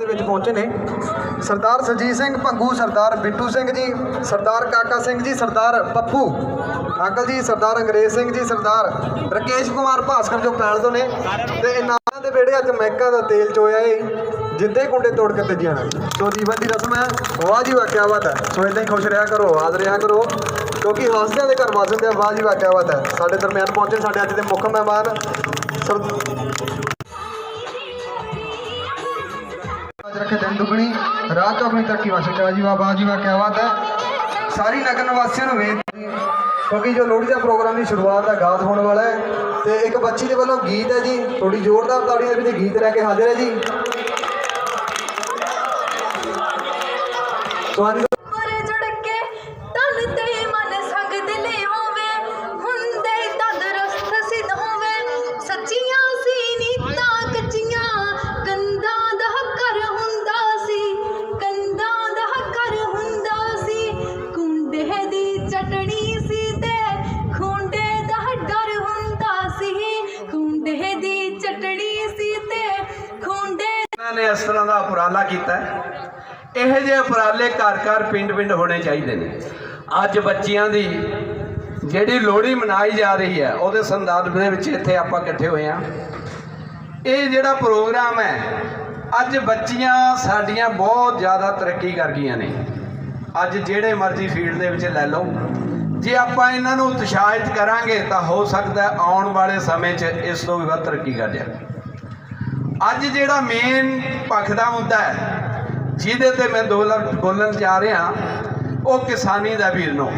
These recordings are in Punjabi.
ਦੇ ਵਿੱਚ ਪਹੁੰਚੇ ਨੇ। ਸਰਦਾਰ ਸਰਜੀਤ ਸਿੰਘ ਭੰਗੂ, ਸਰਦਾਰ ਬਿੱਟੂ ਸਿੰਘ ਜੀ, ਸਰਦਾਰ ਕਾਕਾ ਸਿੰਘ ਜੀ, ਸਰਦਾਰ ਪੱਪੂ, ਅੰਕਲ ਜੀ, ਸਰਦਾਰ ਅੰਗਰੇਜ਼ ਸਿੰਘ ਜੀ, ਸਰਦਾਰ ਰਕੇਸ਼ ਕੁਮਾਰ ਭਾਸਕਰ ਜੋ ਪੈਲ ਤੋਂ ਨੇ। ਤੇ ਇਹਨਾਂ ਦੇ ਵਿਹੜੇ ਅੱਜ ਮਹਿਕਾਂ ਦਾ ਤੇਲ ਚੋਇਆ ਏ। ਜਿੱਦੇ ਗੁੰਡੇ ਤੋੜ ਕੇ ਤੇ ਜਾਣਾ ਸੋ ਜੀਵਨ ਦੀ ਰਸਮ ਹੈ। ਵਾਹ ਜੀ ਵਾਹ, ਕਿਆ ਬਾਤ ਹੈ। ਸੋ ਇਦਾਂ ਹੀ ਖੁਸ਼ ਰਿਹਾ ਕਰੋ, ਆਵਾਜ਼ ਰਿਹਾ ਕਰੋ। ਕਿਉਂਕਿ ਹਾਸਿਆਂ ਦੇ ਘਰ ਵਸਦੇ ਆ, ਵਾਹ ਜੀ ਵਾਹ, ਕਿਆ ਬਾਤ ਹੈ। ਸਾਡੇ ਦਰਮਿਆਨ ਪਹੁੰਚੇ ਸਾਡੇ ਅੱਜ ਦੇ ਮੁੱਖ ਮਹਿਮਾਨ। ਸਰ ਅੱਜ ਰੱਖੇ ਦਿਨ ਦੁਗਣੀ ਰਾਤ ਤੋਂ ਆਪਣੀ ਤਰੱਕੀ ਵਾਸਤੇ ਕਿਆ ਜੀ ਵਾਹ ਵਾਹ ਜੀ ਹੈ ਸਾਰੀ ਨਗਰ ਨਿਵਾਸੀਆਂ ਨੂੰ ਬੇਨਤੀ ਕਿਉਂਕਿ ਜੋ ਲੋਹੜੀ ਦਾ ਪ੍ਰੋਗਰਾਮ ਦੀ ਸ਼ੁਰੂਆਤ ਦਾ ਆਗਾਜ਼ ਹੋਣ ਵਾਲਾ ਹੈ ਤੇ ਇੱਕ ਬੱਚੀ ਦੇ ਵੱਲੋਂ ਗੀਤ ਹੈ ਜੀ ਥੋੜੀ ਜ਼ੋਰਦਾਰ ਤਾੜੀਆਂ ਦੇ ਵਿੱਚ ਗੀਤ ਲੈ ਕੇ ਹਾਜ਼ਰ ਹੈ ਜੀ ਸੋ ਉਪਰਾਲਾ ਕੀਤਾ ਇਹ ਜਿਹੇ ਉਪਰਾਲੇ ਘਰ ਘਰ ਪਿੰਡ ਪਿੰਡ ਹੋਣੇ ਚਾਹੀਦੇ ਨੇ। ਅੱਜ ਬੱਚਿਆਂ ਦੀ ਜਿਹੜੀ ਲੋਹੜੀ ਮਨਾਈ ਜਾ ਰਹੀ ਹੈ, ਉਹਦੇ ਸੰਦਰਭ ਦੇ ਵਿੱਚ ਇੱਥੇ ਆਪਾਂ ਇਕੱਠੇ ਹੋਏ ਹਾਂ। ਇਹ ਜਿਹੜਾ ਪ੍ਰੋਗਰਾਮ ਹੈ, ਅੱਜ ਬੱਚੀਆਂ ਸਾਡੀਆਂ ਬਹੁਤ ਜ਼ਿਆਦਾ ਤਰੱਕੀ ਕਰ ਗਈਆਂ ਨੇ। ਅੱਜ ਜਿਹੜੇ ਮਰਜ਼ੀ ਫੀਲਡ ਦੇ ਵਿੱਚ ਲੈ ਲਓ। ਜੇ ਆਪਾਂ ਇਹਨਾਂ ਨੂੰ ਉਤਸ਼ਾਹਿਤ ਕਰਾਂਗੇ, ਤਾਂ ਹੋ ਸਕਦਾ ਆਉਣ ਵਾਲੇ ਸਮੇਂ 'ਚ ਇਸ ਤੋਂ ਵੀ ਵੱਧ ਤਰੱਕੀ ਕਰ ਜਾਣ। ਅੱਜ ਜਿਹੜਾ ਮੇਨ ਪੱਖ ਦਾ ਮੁੱਦਾ ਹੈ, ਜਿਹਦੇ ਤੇ ਮੈਂ ਦੋ ਲਫ਼ਜ਼ ਬੋਲਣ ਜਾ ਰਿਹਾ, ਉਹ ਕਿਸਾਨੀ ਦਾ ਵੀਰ ਨੂੰ।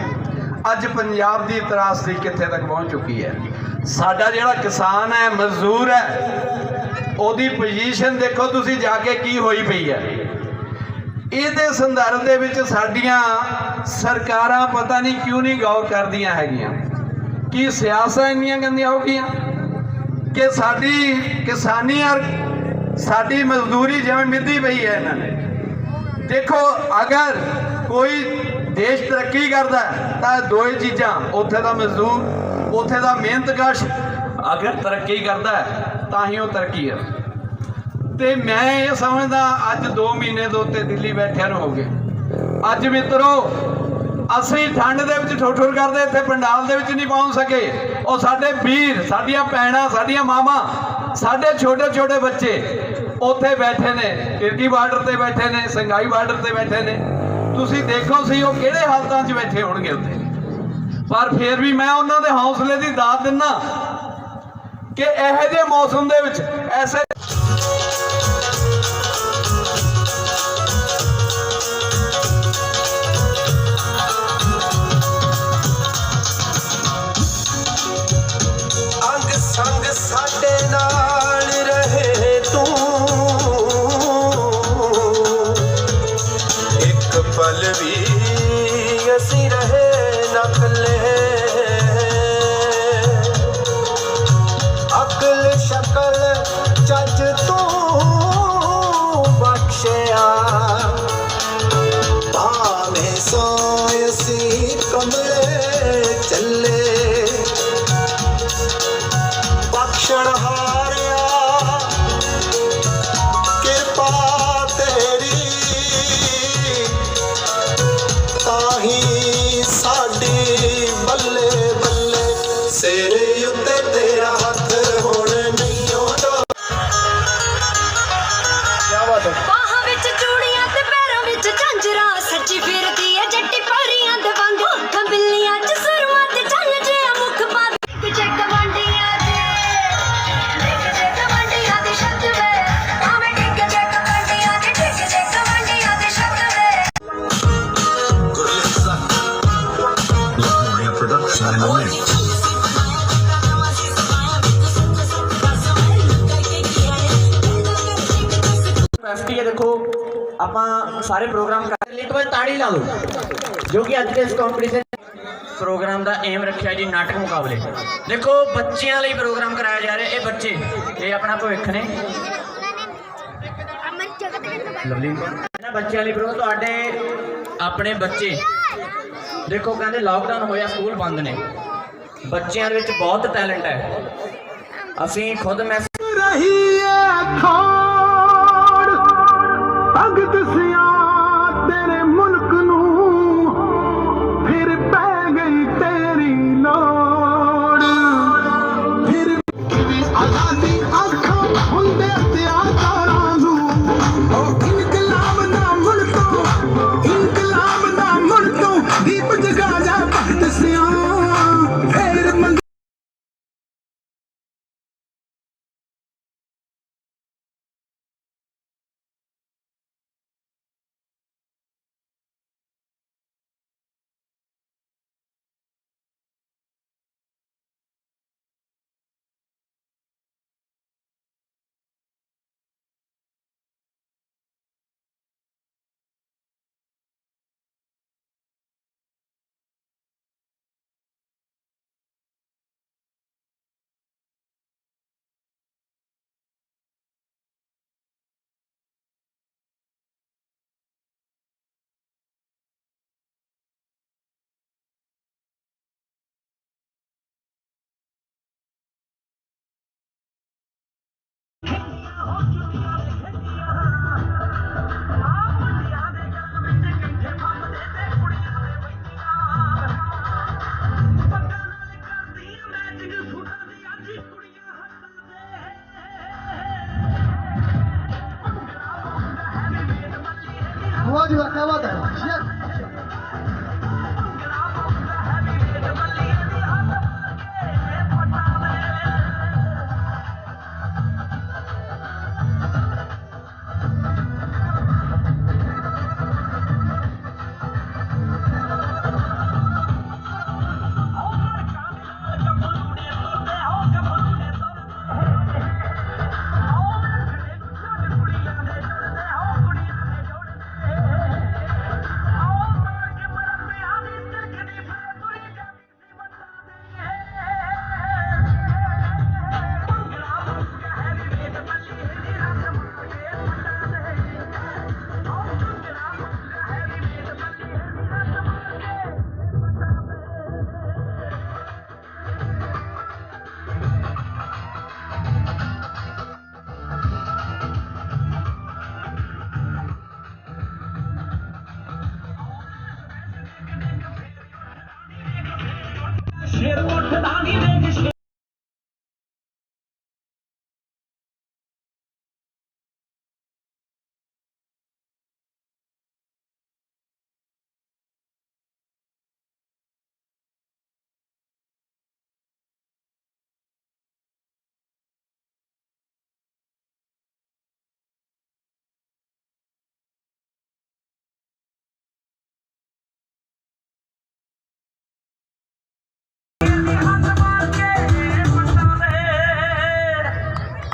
ਅੱਜ ਪੰਜਾਬ ਦੀ ਤਰਾਸਦੀ ਕਿੱਥੇ ਤੱਕ ਪਹੁੰਚ ਚੁੱਕੀ ਹੈ? ਸਾਡਾ ਜਿਹੜਾ ਕਿਸਾਨ ਹੈ, ਮਜ਼ਦੂਰ ਹੈ, ਉਹਦੀ ਪੋਜੀਸ਼ਨ ਦੇਖੋ ਤੁਸੀਂ ਜਾ ਕੇ ਕੀ ਹੋਈ ਪਈ ਹੈ। ਇਹਦੇ ਸੰਦਰਭ ਦੇ ਵਿੱਚ ਸਾਡੀਆਂ ਸਰਕਾਰਾਂ ਪਤਾ ਨਹੀਂ ਕਿਉਂ ਨਹੀਂ ਗੌਰ ਕਰਦੀਆਂ ਹੈਗੀਆਂ। ਕੀ ਸਿਆਸਤਾਂ ਇੰਨੀਆਂ ਗੰਦੀਆਂ ਹੋ ਗਈਆਂ? ਕਿ ਸਾਡੀ ਕਿਸਾਨੀ ਔਰ ਸਾਡੀ ਮਜ਼ਦੂਰੀ ਜਿਵੇਂ ਮਿੱਧੀ ਪਈ ਹੈ ਇਹਨਾਂ ਨੇ। ਦੇਖੋ, ਅਗਰ ਕੋਈ ਦੇਸ਼ ਤਰੱਕੀ ਕਰਦਾ ਤਾਂ ਦੋ ਹੀ ਚੀਜ਼ਾਂ, ਉੱਥੇ ਦਾ ਮਜ਼ਦੂਰ, ਉੱਥੇ ਦਾ ਮਿਹਨਤਕਸ਼ ਅਗਰ ਤਰੱਕੀ ਕਰਦਾ ਤਾਂ ਹੀ ਉਹ ਤਰੱਕੀ ਹੈ। ਤੇ ਮੈਂ ਇਹ ਸਮਝਦਾ, ਅੱਜ 2 ਮਹੀਨੇ ਦੇ ਉੱਤੇ ਦਿੱਲੀ ਬੈਠਿਆਂ ਨੂੰ ਹੋ ਗਏ। ਅੱਜ ਮਿੱਤਰੋ ਅਸੀਂ ਠੰਡ ਦੇ ਵਿੱਚ ਠੋਠਰ ਕਰਦੇ, ਇੱਥੇ ਪੰਡਾਲ ਦੇ ਵਿੱਚ ਨਹੀਂ ਪਹੁੰਚ ਸਕੇ। ਉਹ ਸਾਡੇ ਵੀਰ, ਸਾਡੀਆਂ ਭੈਣਾਂ, ਸਾਡੀਆਂ ਮਾਵਾਂ, ਸਾਡੇ ਛੋਟੇ ਛੋਟੇ ਬੱਚੇ ਉੱਥੇ ਬੈਠੇ ਨੇ ਕਿਰਕੀ ਬਾਰਡਰ ਤੇ ਬੈਠੇ ਨੇ ਸੰਗਾਈ ਬਾਰਡਰ ਤੇ ਬੈਠੇ ਨੇ। ਤੁਸੀਂ ਦੇਖੋ ਸੀ ਉਹ ਕਿਹੜੇ ਹਾਲਤਾਂ 'ਚ ਬੈਠੇ ਹੋਣਗੇ ਉੱਥੇ। ਪਰ ਫਿਰ ਵੀ ਮੈਂ ਉਹਨਾਂ ਦੇ ਹੌਸਲੇ ਦੀ ਦਾਤ ਦਿੰਨਾ ਕਿ ਇਹੋ ਜਿਹੇ ਮੌਸਮ ਦੇ ਵਿੱਚ ਐਸੇ ਸਾਡੇ ਨਾਲ। ਸਾਰੇ ਪ੍ਰੋਗਰਾਮ ਕਰ ਲਈ ਵਾਰ ਤਾੜੀ ਲਾ ਲਓ ਜੋ ਕਿ ਅੱਜ ਦੇ ਇਸ ਕੰਪੀਟੀਸ਼ਨ ਪ੍ਰੋਗਰਾਮ ਦਾ ਏਮ ਰੱਖਿਆ ਜੀ ਨਾਟਕ ਮੁਕਾਬਲੇ। ਦੇਖੋ ਬੱਚਿਆਂ ਲਈ ਪ੍ਰੋਗਰਾਮ ਕਰਾਇਆ ਜਾ ਰਿਹਾ ਇਹ ਬੱਚੇ ਇਹ ਆਪਣਾ ਭਵਿੱਖ ਨੇ। ਲਵਲੀ। ਇਹਨਾਂ ਬੱਚਿਆਂ ਲਈ ਪ੍ਰੋਗਰਾਮ ਤੁਹਾਡੇ ਆਪਣੇ ਬੱਚੇ। ਦੇਖੋ ਕਹਿੰਦੇ ਲਾਕਡਾਊਨ ਹੋਇਆ ਸਕੂਲ ਬੰਦ ਨੇ। ਬੱਚਿਆਂ ਦੇ ਵਿੱਚ ਬਹੁਤ ਟੈਲੈਂਟ ਹੈ। ਅਸੀਂ ਖੁਦ ਮੈਂ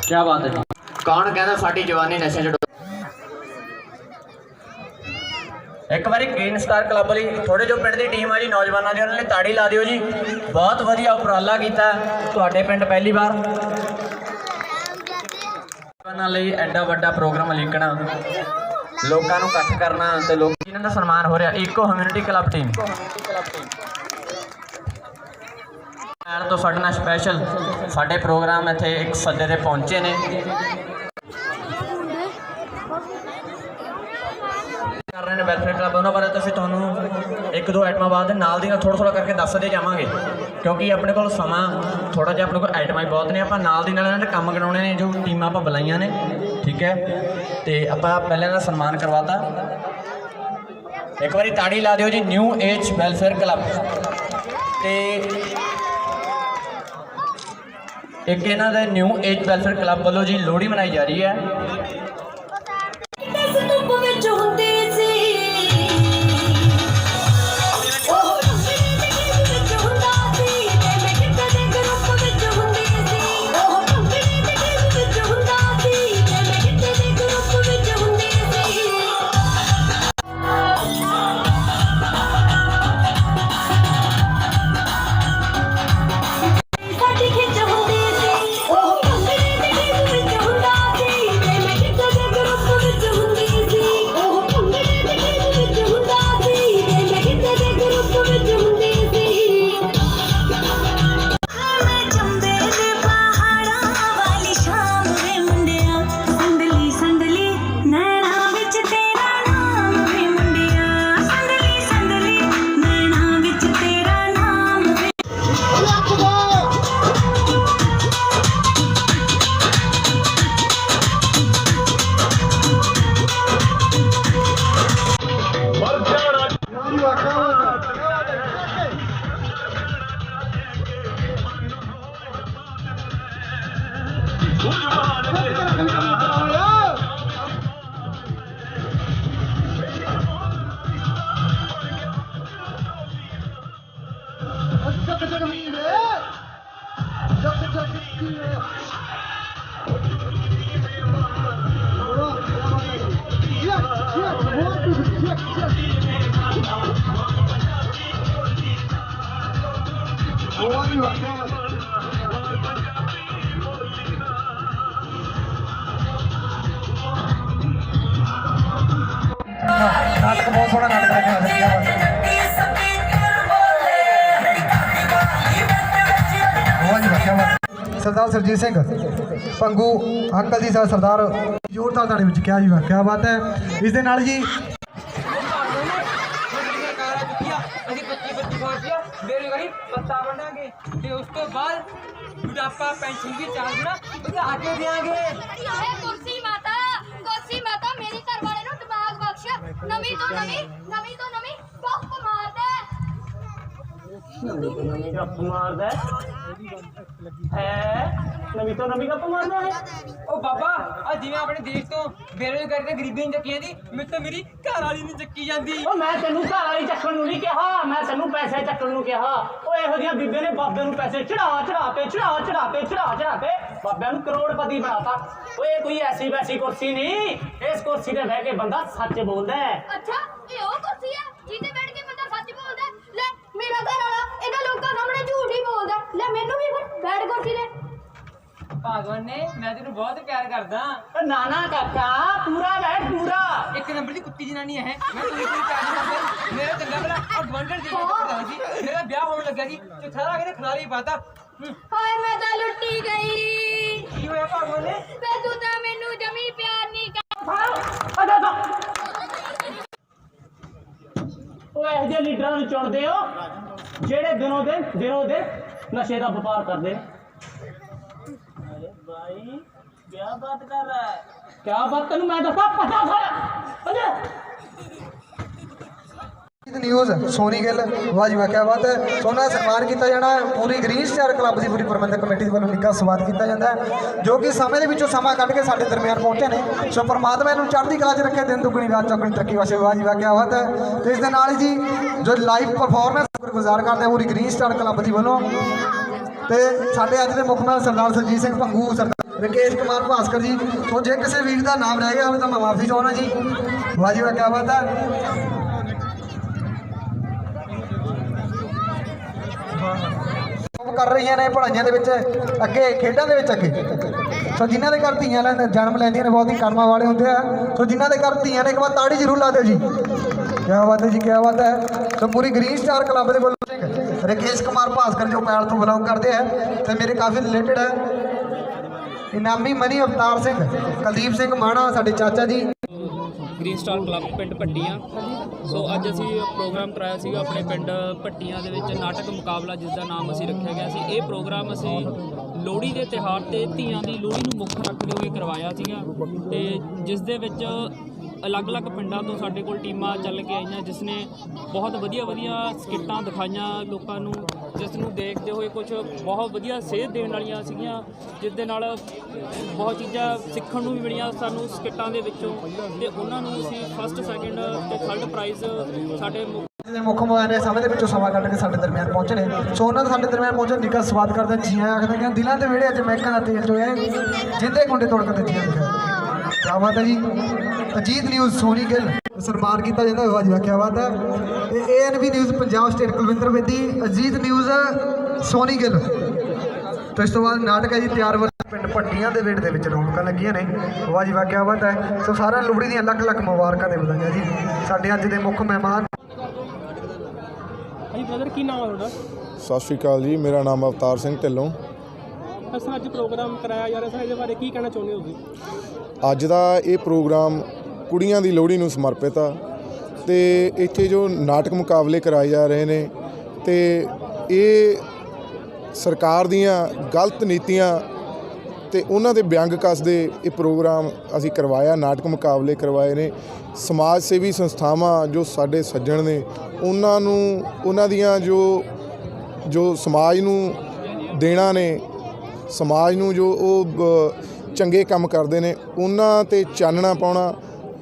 ਕੀ ਬਾਤ ਹੈ। ਕੌਣ ਕਹਿੰਦਾ ਸਾਡੀ ਜਵਾਨੀ ਨਸ਼ੇ ਚ ਇੱਕ ਵਾਰੀ ਗ੍ਰੀਨ ਸਟਾਰ ਕਲੱਬ ਲਈ ਥੋੜੇ ਜੋ ਪਿੰਡ ਦੀ ਟੀਮ ਆ ਜੀ ਨੌਜਵਾਨਾਂ ਦੀ, ਉਹਨਾਂ ਨੇ ਤਾੜੀ ਲਾ ਦਿਓ ਜੀ। ਬਹੁਤ ਵਧੀਆ ਉਪਰਾਲਾ ਕੀਤਾ ਤੁਹਾਡੇ ਪਿੰਡ ਪਹਿਲੀ ਵਾਰ। ਨੌਜਵਾਨਾਂ ਲਈ ਐਡਾ ਵੱਡਾ ਪ੍ਰੋਗਰਾਮ ਲਿਖਣਾ ਲੋਕਾਂ ਨੂੰ ਇਕੱਠ ਕਰਨਾ ਤੇ ਲੋਕ ਜਿਨ੍ਹਾਂ ਦਾ ਸਨਮਾਨ ਹੋ ਰਿਹਾ ਈਕੋ ਕਮਿਊਨਿਟੀ ਕਲੱਬ ਟੀਮ ਨਾਲ ਤੋਂ ਸਾਡੇ ਨਾਲ ਸਪੈਸ਼ਲ ਸਾਡੇ ਪ੍ਰੋਗਰਾਮ ਇੱਥੇ ਇੱਕ ਸੱਦੇ ਤੇ ਪਹੁੰਚੇ ਨੇ। ਕਰ ਰਹੇ ਨੇ ਵੈਲਫੇਅਰ ਕਲੱਬ ਉਹਨਾਂ ਬਾਰੇ ਤਾਂ ਅਸੀਂ ਤੁਹਾਨੂੰ ਇੱਕ ਦੋ ਆਈਟਮਾਂ ਬਾਅਦ ਨਾਲ ਦੀ ਨਾਲ ਥੋੜਾ ਥੋੜਾ ਕਰਕੇ ਦੱਸਦੇ ਜਾਵਾਂਗੇ। ਕਿਉਂਕਿ ਆਪਣੇ ਕੋਲ ਸਮਾਂ ਥੋੜਾ ਜਿਹਾ ਆਪਣੇ ਕੋਲ ਆਈਟਮਾਂ ਹੀ ਬਹੁਤ ਨੇ। ਆਪਾਂ ਨਾਲ ਦੀ ਨਾਲ ਇਹਨਾਂ ਦੇ ਕੰਮ ਕਰਾਉਣੇ ਨੇ, ਜੋ ਟੀਮਾਂ ਆਪਾਂ ਬੁਲਾਈਆਂ ਨੇ, ਠੀਕ ਹੈ? ਤੇ ਆਪਾਂ ਪਹਿਲਾਂ ਦਾ ਸਨਮਾਨ ਕਰਵਾਤਾ। ਇੱਕ ਵਾਰੀ ਤਾੜੀ ਲਾ ਦਿਓ ਜੀ ਨਿਊ ਏਜ ਵੈਲਫੇਅਰ ਕਲੱਬ ਤੇ ਇੱਕ ਇਹਨਾਂ ਦੇ ਨਿਊ ਏਜ ਵੈਲਫੇਅਰ ਕਲੱਬ ਵੱਲੋਂ ਜੀ ਲੋਹੜੀ ਮਨਾਈ ਜਾ ਰਹੀ ਹੈ। ਇਸ ਧੁੱਪ ਵਿੱਚ ਹੁੰਦੀ ਸਰਦਾਰ ਸਰਜੀਤ ਸਿੰਘ, ਪੰਗੂ, ਅੰਕਲ ਜੀ ਸਾਹਿਬ ਸਰਦਾਰ ਜ਼ੋਰਦਾਰ ਤੁਹਾਡੇ ਵਿੱਚ ਕਿਹਾ ਜੀ ਵਾਹ ਬਾਤ ਹੈ। ਇਸ ਦੇ ਨਾਲ ਜੀ ਅਸੀਂ 25 25 ਫੌਜੀਆ ਬੇਰੁਜ਼ਗਾਰੀ ਪੱਤਾ ਵੰਡਾਂਗੇ ਤੇ ਉਸ ਤੋਂ ਬਾਅਦ ਬੁਢਾਪਾ ਪੈਨਸ਼ਨ ਵੀ ਚਾਰ ਗੁਣਾ ਵਧਾ ਕੇ ਦੇਾਂਗੇ ਹਾਏ ਕੁਰਸੀ ਮਾਤਾ ਕੁਰਸੀ ਮਾਤਾ ਮੇਰੇ ਘਰ ਵਾਲੇ ਨੂੰ ਦਿਮਾਗ ਬਖਸ਼ ਨਵੀਂ ਤੋਂ ਨਵੀਂ ਨਵੀਂ ਤੋਂ ਨਵੀਂ ਗੱਪ ਗੱਪ ਮਾਰਦਾ ਹੈ। ਨਵੀਂ ਤੋਂ ਨਵੀਂ ਗੱਪ ਮਾਰਦਾ ਹੈ। ਉਹ ਬਾਬਾ ਆ ਜਿਵੇਂ ਆਪਣੇ ਦੇਸ਼ ਤੋਂ ਬੇਰੁਜ਼ਗਾਰੀ ਤੇ ਗਰੀਬੀ ਨਹੀਂ ਚੱਕੀ ਜਾਂਦੀ ਮੇਰੇ ਤੋਂ ਮੇਰੀ ਘਰ ਵਾਲੀ ਨਹੀਂ ਚੱਕੀ ਜਾਂਦੀ। ਉਹ ਮੈਂ ਤੈਨੂੰ ਘਰ ਵਾਲੀ ਚੱਕਣ ਨੂੰ ਨਹੀਂ ਕਿਹਾ ਮੈਂ ਤੈਨੂੰ ਪੈਸੇ ਚੱਕਣ ਨੂੰ ਕਿਹਾ। ਉਹ ਇਹੋ ਜਿਹੀਆਂ ਬੀਬੇ ਨੇ ਬਾਬੇ ਨੂੰ ਪੈਸੇ ਚੜਾ ਚੜਾ ਕੇ ਚੜਾ ਚੜਾ ਕੇ ਚੜਾ ਚੜਾ ਕੇ ਬਾਬਿਆਂ ਨੂੰ ਕਰੋੜਪਤੀ ਬਣਾਤਾ। ਓਏ ਕੋਈ ਐਸੀ ਵੈਸੀ ਕੁਰਸੀ ਨਹੀਂ ਇਸ ਕੁਰਸੀ ਤੇ ਬਹਿ ਕੇ ਬੰਦਾ ਸੱਚ ਬੋਲਦਾ ਹੈ। ਅੱਛਾ ਇਹ ਉਹ ਕੁਰਸੀ ਹੈ ਜਿਹਦੇ ਬੈਠ ਕੇ ਬੰਦਾ ਸੱਚ ਬੋਲਦਾ ਹੈ? ਲੈ ਮੇਰਾ ਘਰ ਵਾਲਾ ਇਹਦਾ ਲੋਕਾਂ ਸਾਹਮਣੇ ਝੂਠ ਹੀ ਬੋਲਦਾ। ਲੈ ਮੈਨੂੰ ਵੀ ਫਿਰ ਬੈਠ ਕੁਰਸੀ ਲੈ ਭਗਵਾਨ ਨੇ ਮੈਂ ਤੈਨੂੰ ਬਹੁਤ ਪਿਆਰ ਕਰਦਾ। ਓ ਨਾਨਾ ਕਾਕਾ ਪੂਰਾ ਬੈਠ ਪੂਰਾ। ਇੱਕ ਨੰਬਰ ਦੀ ਕੁੱਤੀ ਜਨਾਨੀ ਹੈ ਮੈਂ ਤੈਨੂੰ ਕੋਈ ਪਿਆਰ ਨਹੀਂ ਕਰਦਾ। ਮੇਰਾ ਚੰਗਾ ਭਲਾ ਔਰ ਗਵੰਡਰ ਦੀ ਪਤਾ ਸੀ। ਮੇਰਾ ਵਿਆਹ ਹੋਣ ਲੱਗਾ ਜੀ ਚੁੱਥਾ ਲਾ ਕੇ ਤੇ ਖਲਾਰੀ ਪਾਤਾ। ਹਾਏ ਮੈਂ ਤਾਂ ਲੁੱਟੀ ਗਈ। ਕੀ ਹੋਇਆ ਭਗਵਾਨ ਨੇ? ਵੇ ਤੂੰ ਤਾਂ ਮੈਨੂੰ ਜਮੀ ਪਿਆਰ ਨਹੀਂ ਕਰ ਅਦਾ ਦਾ ਉਹ ਇਹੋ ਜਿਹੇ ਲੀਡਰਾਂ ਨੂੰ ਚੁਣਦੇ ਹੋ ਜਿਹੜੇ ਦਿਨੋਂ ਦਿਨ ਦਿਨੋਂ ਦਿਨ ਨਸ਼ੇ ਦਾ ਵਪਾਰ ਕਰਦੇ ਨੇ। ਅਰੇ ਭਾਈ ਕੀ ਬਾਤ ਕਰ ਰਹਾ ਹੈ? ਕੀ ਬਾਤ ਤੈਨੂੰ ਮੈਂ ਦੱਸਾਂ? ਪਤਾ ਸਾਰਾ। ਅਜੇ ਨਿਊਜ਼ ਸੋਨੀ ਗਿੱਲ, ਵਾਹ ਜੀ ਵਾਹ, ਕਿਆ ਬਾਤ ਹੈ। ਸੋਨਾ ਦਾ ਸਨਮਾਨ ਕੀਤਾ ਜਾਣਾ ਪੂਰੀ ਗ੍ਰੀਨ ਸਟਾਰ ਕਲੱਬ ਦੀ ਪੂਰੀ ਪ੍ਰਬੰਧਕ ਕਮੇਟੀ ਦੇ ਵੱਲੋਂ ਨਿੱਘਾ ਸਵਾਗਤ ਕੀਤਾ ਜਾਂਦਾ ਹੈ। ਜੋ ਕਿ ਸਮੇਂ ਦੇ ਵਿੱਚੋਂ ਸਮਾਂ ਕੱਢ ਕੇ ਸਾਡੇ ਦਰਮਿਆਨ ਪਹੁੰਚੇ ਨੇ। ਸੋ ਪਰਮਾਤਮਾ ਇਹਨੂੰ ਚੜ੍ਹਦੀ ਕਲਾ 'ਚ ਰੱਖੇ, ਦਿਨ ਦੁਗਣੀ, ਰਾਤ ਚੌਗਣੀ ਤਰੱਕੀ ਵਾਸਤੇ ਵਾਹ ਜੀ ਵਾਹ, ਕਿਆ ਬਾਤ ਹੈ। ਤੇ ਇਸ ਦੇ ਨਾਲ ਹੀ ਜੀ, ਜੋ ਲਾਈਵ ਪਰਫਾਰਮੈਂਸ ਗੁਜ਼ਾਰ ਕਰਦੇ ਆ ਪੂਰੀ ਗ੍ਰੀਨ ਸਟਾਰ ਕਲੱਬ ਦੀ ਵੱਲੋਂ। ਤੇ ਸਾਡੇ ਅੱਜ ਦੇ ਮੁੱਖ ਮਹਿਮਾਨ ਸਰਦਾਰ ਸਰਜੀਤ ਸਿੰਘ ਪੰਗੂ, ਸਰਦਾਰ ਰਕੇਸ਼ ਕੁਮਾਰ ਭਾਸਕਰ ਜੀ। ਸੋ ਜੇ ਕਿਸੇ ਵੀਰ ਦਾ ਨਾਮ ਰਹਿ ਗਿਆ ਹੋਵੇ ਤਾਂ ਮੈਂ ਮਾਫੀ ਚਾਹੁੰਦਾ ਜੀ। ਵਾਹ ਜੀ ਵਾਹ, ਕਿਆ ਬਾਤ ਹੈ। ਕਰ ਰਹੀਆਂ ਨੇ ਪੜ੍ਹਾਈਆਂ ਦੇ ਵਿੱਚ, ਅੱਗੇ ਖੇਡਾਂ ਦੇ ਵਿੱਚ ਅੱਗੇ। ਸੋ ਜਿਨ੍ਹਾਂ ਦੇ ਘਰ ਧੀਆਂ ਲੈਣ ਜਨਮ ਲੈਂਦੀਆਂ ਨੇ, ਬਹੁਤ ਹੀ ਕਰਮਾਂ ਵਾਲੇ ਹੁੰਦੇ ਆ। ਸੋ ਜਿਨ੍ਹਾਂ ਦੇ ਘਰ ਧੀਆਂ ਨੇ, ਇੱਕ ਵਾਰ ਤਾੜੀ ਜ਼ਰੂਰ ਲਾ ਦਿਓ ਜੀ। ਕੀ ਬਾਤ ਹੈ ਜੀ ਕੀ ਬਾਤ ਹੈ। ਸੋ ਪੂਰੀ ਗ੍ਰੀਨ ਸਟਾਰ ਕਲੱਬ ਦੇ ਵੱਲੋਂ ਰਕੇਸ਼ ਕੁਮਾਰ ਭਾਸਕਰ ਜੋ ਪੈਲ ਤੋਂ ਬਿਲੋਂਗ ਕਰਦੇ ਆ, ਤੇ ਮੇਰੇ ਕਾਫੀ ਰਿਲੇਟਡ ਹੈ ਇਨਾਮੀ ਮਨੀ ਅਵਤਾਰ ਸਿੰਘ, ਕੁਲਦੀਪ ਸਿੰਘ ਮਾਣਾ ਸਾਡੇ ਚਾਚਾ ਜੀ। ਗ੍ਰੀਨ ਸਟਾਰ ਕਲੱਬ ਪਿੰਡ ਭੱਟੀਆਂ। ਸੋ ਅੱਜ ਅਸੀਂ ਪ੍ਰੋਗਰਾਮ ਕਰਾਇਆ ਸੀਗਾ ਆਪਣੇ ਪਿੰਡ ਭੱਟੀਆਂ ਦੇ ਵਿੱਚ, ਨਾਟਕ ਮੁਕਾਬਲਾ ਜਿਸ ਦਾ ਨਾਮ ਅਸੀਂ ਰੱਖਿਆ ਗਿਆ ਸੀ। ਇਹ ਪ੍ਰੋਗਰਾਮ ਅਸੀਂ ਲੋਹੜੀ ਦੇ ਤਿਉਹਾਰ ਤੇ ਧੀਆਂ ਦੀ ਲੋਹੜੀ ਨੂੰ ਮੁੱਖ ਰੱਖਦੇ ਹੋਏ ਕਰਵਾਇਆ ਸੀਗਾ। ਤੇ ਜਿਸ ਦੇ ਵਿੱਚ ਅਲੱਗ-ਅਲੱਗ ਪਿੰਡਾਂ ਤੋਂ ਸਾਡੇ ਕੋਲ ਟੀਮਾਂ ਚੱਲ ਕੇ ਆਈਆਂ ਜਿਸ ਨੇ ਬਹੁਤ ਵਧੀਆ ਵਧੀਆ ਸਕਿੱਟਾਂ ਦਿਖਾਈਆਂ ਲੋਕਾਂ ਨੂੰ ਜਿਸ ਨੂੰ ਦੇਖਦੇ ਹੋਏ ਕੁਝ ਬਹੁਤ ਵਧੀਆ ਸੇਧ ਦੇਣ ਵਾਲੀਆਂ ਸੀਗੀਆਂ ਜਿਸ ਦੇ ਨਾਲ ਬਹੁਤ ਚੀਜ਼ਾਂ ਸਿੱਖਣ ਨੂੰ ਵੀ ਮਿਲੀਆਂ ਸਾਨੂੰ ਸਕਿੱਟਾਂ ਦੇ ਵਿੱਚੋਂ। ਤੇ ਉਹਨਾਂ ਨੂੰ ਅਸੀਂ ਫਸਟ ਸੈਕਿੰਡ ਤੇ ਥਰਡ ਪ੍ਰਾਈਜ਼ ਸਾਡੇ ਮੁੱਖ ਦੇ ਮੁੱਖ ਮਹਿਮਾਨ ਨੇ ਸਮੇਂ ਦੇ ਵਿੱਚੋਂ ਸਮਾਂ ਕੱਢ ਕੇ ਸਾਡੇ ਦਰਮਿਆਨ ਪਹੁੰਚੇ ਨੇ। ਸੋ ਉਹਨਾਂ ਦਾ ਸਾਡੇ ਦਰਮਿਆਨ ਪਹੁੰਚਣ ਨਿੱਘਾ ਸਵਾਦ ਕਰਦੇ ਜੀ ਆਇਆਂ ਆਖਦੇ ਕਿ ਦਿਲਾਂ ਦੇ ਵਿਹੜੇ ਅੱਜ ਮਹਿਕਾਂ ਦਾ ਤੇਲ ਚੋਇਆ ਜਿੰਦੇ ਗੁੰਡੇ ਤੋੜ ਕੇ ਦਿੱਤੀਆਂ ਲਿਖਿਆ ਕਿਆ ਜੀ। ਅਜੀਤ ਨਿਊਜ਼ ਸੋਨੀ ਗਿੱਲ ਸਨਮਾਨ ਕੀਤਾ ਜਾਂਦਾ ਵਾਹ ਜੀ ਵਾਹ ਕਿਆ ਬਾਤ ਹੈ। ਤੇ ANB news Punjab state Kulwinder Bedi Ajit news Soni Gill. ਤੇ ਇਸ ਤੋਂ ਬਾਅਦ ਨਾਟਕ ਹੈ ਜੀ ਤਿਆਰ ਵਰ ਪਿੰਡ ਭੱਟੀਆਂ ਦੇ ਵੇੜ ਦੇ ਵਿੱਚ ਰੌਣਕਾਂ ਲੱਗੀਆਂ ਨੇ। ਵਾਹ ਜੀ ਵਾਹ ਕਿਆ ਬਾਤ ਹੈ। ਸੋ ਸਾਰਿਆਂ ਨੂੰ ਲੋਹੜੀ ਦੀਆਂ ਲੱਖ ਲੱਖ ਮੁਬਾਰਕਾਂ ਦੇ ਵਧਾਈਆਂ ਜੀ। ਸਾਡੇ ਅੱਜ ਦੇ ਮੁੱਖ ਮਹਿਮਾਨ ਹਾਂਜੀ ਬ੍ਰਦਰ ਕੀ ਨਾਮ ਹੈ ਤੁਹਾਡਾ? ਸਤਿ ਸ਼੍ਰੀ ਅਕਾਲ ਜੀ ਮੇਰਾ ਨਾਮ ਅਵਤਾਰ ਸਿੰਘ ਢਿੱਲੋਂ। ਅਸਾਂ ਅੱਜ ਪ੍ਰੋਗਰਾਮ ਕਰਾਇਆ ਜਾ ਰਿਹਾ ਸਰ ਇਹਦੇ ਬਾਰੇ ਕੀ ਕਹਿਣਾ ਚਾਹੁੰਦੇ ਹੋ ਤੁਸੀਂ? ਅੱਜ ਦਾ ਇਹ ਪ੍ਰੋਗਰਾਮ ਕੁੜੀਆਂ ਦੀ ਲੋਹੜੀ ਨੂੰ ਸਮਰਪਿਤ ਆ। ਤੇ ਇੱਥੇ ਜੋ ਨਾਟਕ ਮੁਕਾਬਲੇ ਕਰਾਏ ਜਾ ਰਹੇ ਨੇ ਤੇ ਇਹ ਸਰਕਾਰ ਦੀਆਂ ਗਲਤ ਨੀਤੀਆਂ ਤੇ ਉਹਨਾਂ ਦੇ ਵਿਅੰਗ ਕੱਸਦੇ ਇਹ ਪ੍ਰੋਗਰਾਮ ਅਸੀਂ ਕਰਵਾਇਆ, ਨਾਟਕ ਮੁਕਾਬਲੇ ਕਰਵਾਏ ਨੇ। ਸਮਾਜ ਸੇਵੀ ਸੰਸਥਾਵਾਂ ਜੋ ਸਾਡੇ ਸੱਜਣ ਨੇ, ਉਹਨਾਂ ਨੂੰ, ਉਹਨਾਂ ਦੀਆਂ ਜੋ ਜੋ ਸਮਾਜ ਨੂੰ ਦੇਣਾ ਨੇ, ਸਮਾਜ ਨੂੰ ਜੋ ਉਹ ਚੰਗੇ ਕੰਮ ਕਰਦੇ ਨੇ, ਉਹਨਾਂ ਤੇ ਚਾਨਣਾ ਪਾਉਣਾ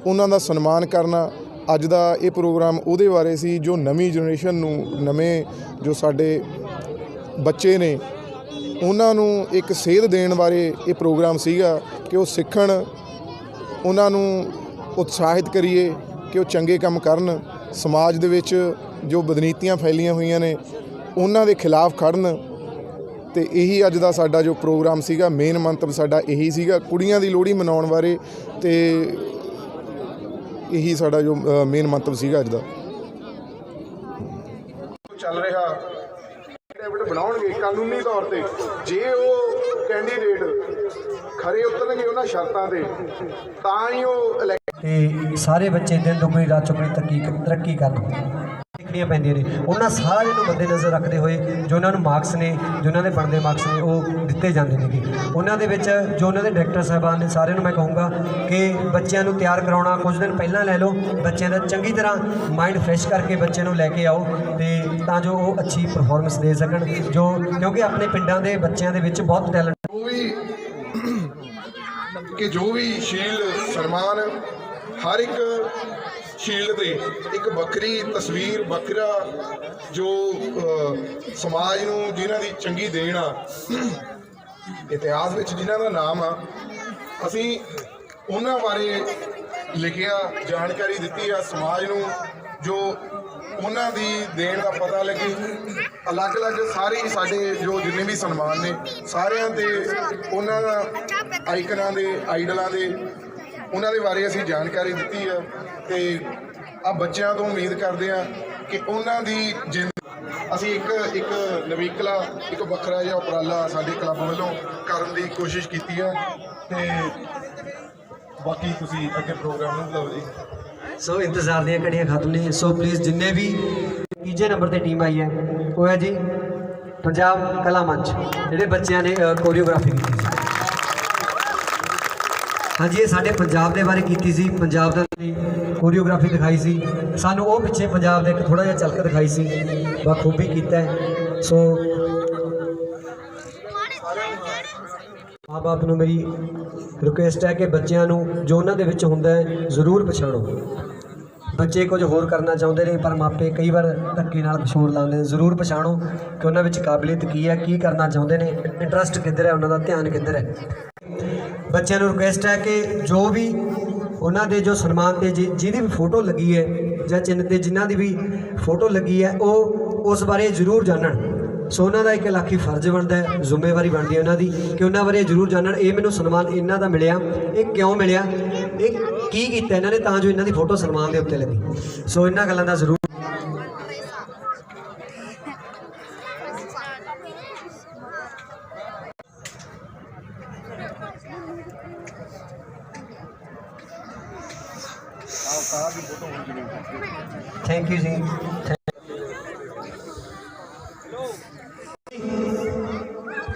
ਉਹਨਾਂ ਦਾ ਸਨਮਾਨ ਕਰਨਾ ਅੱਜ ਦਾ ਇਹ ਪ੍ਰੋਗਰਾਮ ਉਹਦੇ ਬਾਰੇ ਸੀ ਜੋ ਨਵੀਂ ਜਨਰੇਸ਼ਨ ਨੂੰ, ਨਵੇਂ ਜੋ ਸਾਡੇ ਬੱਚੇ ਨੇ, ਉਹਨਾਂ ਨੂੰ ਇੱਕ ਸੇਧ ਦੇਣ ਬਾਰੇ ਇਹ ਪ੍ਰੋਗਰਾਮ ਸੀਗਾ ਕਿ ਉਹ ਸਿੱਖਣ, ਉਹਨਾਂ ਨੂੰ ਉਤਸ਼ਾਹਿਤ ਕਰੀਏ ਕਿ ਉਹ ਚੰਗੇ ਕੰਮ ਕਰਨ, ਸਮਾਜ ਦੇ ਵਿੱਚ ਜੋ ਬਦਨੀਤੀਆਂ ਫੈਲੀਆਂ ਹੋਈਆਂ ਨੇ, ਉਹਨਾਂ ਦੇ ਖਿਲਾਫ ਖੜਨ ਤੇ ਇਹੀ ਅੱਜ ਦਾ ਸਾਡਾ ਜੋ ਪ੍ਰੋਗਰਾਮ ਸੀਗਾ ਮੇਨ ਮੰਤਵ ਸਾਡਾ ਇਹੀ ਸੀਗਾ ਕੁੜੀਆਂ ਦੀ ਲੋਹੜੀ ਮਨਾਉਣ ਬਾਰੇ ਤੇ ਇਹੀ ਸਾਡਾ ਜੋ ਮੇਨ ਮੰਤਵ ਸੀਗਾ ਅੱਜ ਦਾ। ਚੱਲ ਰਿਹਾ। ਐਫੀਡੇਵਿਟ ਬਣਾਉਣਗੇ ਕਾਨੂੰਨੀ ਤੌਰ ਤੇ। ਜੇ ਉਹ ਕੈਂਡੀਡੇਟ ਖਰੇ ਉਤਰਨਗੇ ਉਹਨਾਂ ਸ਼ਰਤਾਂ ਤੇ ਤਾਂ ਹੀ ਉਹ ਤੇ ਸਾਰੇ ਬੱਚੇ ਦਿਨ ਦੁਗਣੀ ਰਾਤ ਚੌਗਣੀ ਤਰੱਕੀ ਤਰੱਕੀ ਕਰਨ। ਦੇਖਣੀਆਂ ਪੈਂਦੀਆਂ ਨੇ। ਉਹਨਾਂ ਸਾਰਿਆਂ ਨੂੰ ਮੱਦੇ ਨਜ਼ਰ ਰੱਖਦੇ ਹੋਏ ਜੋ ਉਹਨਾਂ ਨੂੰ ਮਾਰਕਸ ਨੇ, ਜੋ ਉਹਨਾਂ ਦੇ ਬਣਦੇ ਮਾਰਕਸ ਨੇ, ਉਹ ਦਿੱਤੇ ਜਾਂਦੇ ਨੇਗੇ ਉਹਨਾਂ ਦੇ ਵਿੱਚ ਜੋ ਉਹਨਾਂ ਦੇ ਡਾਇਰੈਕਟਰ ਸਾਹਿਬਾਨ ਨੇ, ਸਾਰਿਆਂ ਨੂੰ ਮੈਂ ਕਹੂੰਗਾ ਕਿ ਬੱਚਿਆਂ ਨੂੰ ਤਿਆਰ ਕਰਾਉਣਾ, ਕੁਝ ਦਿਨ ਪਹਿਲਾਂ ਲੈ ਲਓ, ਬੱਚਿਆਂ ਦਾ ਚੰਗੀ ਤਰ੍ਹਾਂ ਮਾਈਂਡ ਫਰੈਸ਼ ਕਰਕੇ ਬੱਚਿਆਂ ਨੂੰ ਲੈ ਕੇ ਆਓ ਤੇ ਤਾਂ ਜੋ ਉਹ ਅੱਛੀ ਪਰਫਾਰਮੈਂਸ ਦੇ ਸਕਣ। ਜੋ, ਕਿਉਂਕਿ ਆਪਣੇ ਪਿੰਡਾਂ ਦੇ ਬੱਚਿਆਂ ਦੇ ਵਿੱਚ ਬਹੁਤ ਟੈਲੈਂਟ ਜੋ ਵੀ ਕਿ ਜੋ ਵੀ ਸ਼ੀਲ, ਸਨਮਾਨ ਹਰ ਇੱਕ ਸ਼ੀਲ ਤੇ ਇੱਕ ਵੱਖਰੀ ਤਸਵੀਰ, ਵੱਖਰਾ ਜੋ ਸਮਾਜ ਨੂੰ ਜਿਨ੍ਹਾਂ ਦੀ ਚੰਗੀ ਦੇਣ ਆ, ਇਤਿਹਾਸ ਵਿੱਚ ਜਿਨ੍ਹਾਂ ਦਾ ਨਾਮ ਆ, ਅਸੀਂ ਉਹਨਾਂ ਬਾਰੇ ਲਿਖਿਆ, ਜਾਣਕਾਰੀ ਦਿੱਤੀ ਆ ਸਮਾਜ ਨੂੰ, ਜੋ ਉਹਨਾਂ ਦੀ ਦੇਣ ਦਾ ਪਤਾ ਲੱਗੇ। ਅਲੱਗ-ਅਲੱਗ ਸਾਰੇ ਸਾਡੇ ਜੋ ਜਿੰਨੇ ਵੀ ਸਨਮਾਨ ਨੇ, ਸਾਰਿਆਂ ਤੇ ਉਹਨਾਂ ਦਾ ਆਈਕਨਾਂ ਦੇ ਆਈਡਲਾਂ ਦੇ ਉਹਨਾਂ ਦੇ ਬਾਰੇ ਅਸੀਂ ਜਾਣਕਾਰੀ ਦਿੱਤੀ ਆ ਤੇ ਆ ਬੱਚਿਆਂ ਤੋਂ ਉਮੀਦ ਕਰਦੇ ਆ ਕਿ ਉਹਨਾਂ ਦੀ ਜਿੰਦ ਅਸੀਂ ਇੱਕ ਇੱਕ ਨਵੀਕਲਾ, ਇੱਕ ਵੱਖਰਾ ਜਿਹਾ ਉਪਰਾਲਾ ਸਾਡੇ ਕਲੱਬ ਵੱਲੋਂ ਕਰਨ ਦੀ ਕੋਸ਼ਿਸ਼ ਕੀਤੀ ਆ ਤੇ ਬਾਕੀ ਤੁਸੀਂ ਅੱਗੇ ਪ੍ਰੋਗਰਾਮ ਨੂੰ ਲਓ ਜੀ। ਸੋ ਇੰਤਜ਼ਾਰ ਦੀਆਂ ਘੜੀਆਂ ਖਤਮ ਨੇ ਸੋ ਪਲੀਜ਼ ਜਿੰਨੇ ਵੀ ਤੀਜੇ ਨੰਬਰ ਤੇ ਟੀਮ ਆਈ ਹੈ, ਉਹ ਹੈ ਜੀ ਪੰਜਾਬ ਕਲਾ ਮੰਚ, ਜਿਹੜੇ ਬੱਚਿਆਂ ਨੇ ਕੋਰੀਓਗ੍ਰਾਫੀ ਕੀਤੀ ਹਾਂਜੀ, ਇਹ ਸਾਡੇ ਪੰਜਾਬ ਦੇ ਬਾਰੇ ਕੀਤੀ ਸੀ, ਪੰਜਾਬ ਦਾ ਕੋਰੀਓਗ੍ਰਾਫੀ ਦਿਖਾਈ ਸੀ। ਸਾਨੂੰ ਉਹ ਪਿੱਛੇ ਪੰਜਾਬ ਦਾ ਇੱਕ ਥੋੜਾ ਜਿਹਾ ਝਲਕ ਦਿਖਾਈ ਸੀ ਬਖੂਬੀ ਕੀਤਾ ਸੋ ਮਾਂ ਬਾਪ ਨੂੰ ਮੇਰੀ ਰਿਕੁਐਸਟ ਹੈ ਕਿ ਬੱਚਿਆਂ ਨੂੰ ਜੋ ਉਹਨਾਂ ਦੇ ਵਿੱਚ ਹੁੰਦਾ ਹੈ, ਜ਼ਰੂਰ ਪਛਾਣੋ। ਬੱਚੇ ਕੁਝ ਹੋਰ ਕਰਨਾ ਚਾਹੁੰਦੇ ਨੇ, ਪਰ ਮਾਪੇ ਕਈ ਵਾਰ ਧੱਕੇ ਨਾਲ ਪਛੋੜ ਲਾਉਂਦੇ ਨੇ। ਜ਼ਰੂਰ ਪਛਾਣੋ ਕਿ ਉਹਨਾਂ ਵਿੱਚ ਕਾਬਲੀਅਤ ਕੀ ਹੈ, ਕੀ ਕਰਨਾ ਚਾਹੁੰਦੇ ਨੇ ਇੰਟਰਸਟ ਕਿੱਧਰ ਹੈ, ਉਹਨਾਂ ਦਾ ਧਿਆਨ ਕਿੱਧਰ ਹੈ। ਬੱਚਿਆਂ ਨੂੰ ਰਿਕੁਐਸਟ ਹੈ ਕਿ ਜੋ ਵੀ ਉਹਨਾਂ ਦੇ ਜੋ ਸਨਮਾਨ ਤੇ ਜਿ- ਜਿਹਦੀ ਵੀ ਫੋਟੋ ਲੱਗੀ ਹੈ ਜਾਂ ਚਿੰਨ੍ਹ ਤੇ ਜਿਨ੍ਹਾਂ ਦੀ ਵੀ ਫੋਟੋ ਲੱਗੀ ਹੈ, ਉਹ ਉਸ ਬਾਰੇ ਜ਼ਰੂਰ ਜਾਣਨ। ਸੋ ਉਹਨਾਂ ਦਾ ਇੱਕ ਲਾਖੀ ਫਰਜ਼ ਬਣਦਾ ਹੈ, ਜ਼ਿੰਮੇਵਾਰੀ ਬਣਦੀ ਹੈ ਉਹਨਾਂ ਦੀ ਕਿ ਉਹਨਾਂ ਬਾਰੇ ਜ਼ਰੂਰ ਜਾਣਨ। ਇਹ ਮੈਨੂੰ ਸਨਮਾਨ ਇਹਨਾਂ ਦਾ ਮਿਲਿਆ। ਇਹ ਕਿਉਂ ਮਿਲਿਆ? ਇਹ ਕੀ ਕੀਤਾ ਇਹਨਾਂ ਨੇ ਤਾਂ ਜੋ ਇਹਨਾਂ ਦੀ ਫੋਟੋ ਸਨਮਾਨ ਦੇ ਉੱਤੇ ਲੱਗੀ। ਸੋ ਇਹਨਾਂ ਗੱਲਾਂ ਦਾ ਜ਼ਰੂਰ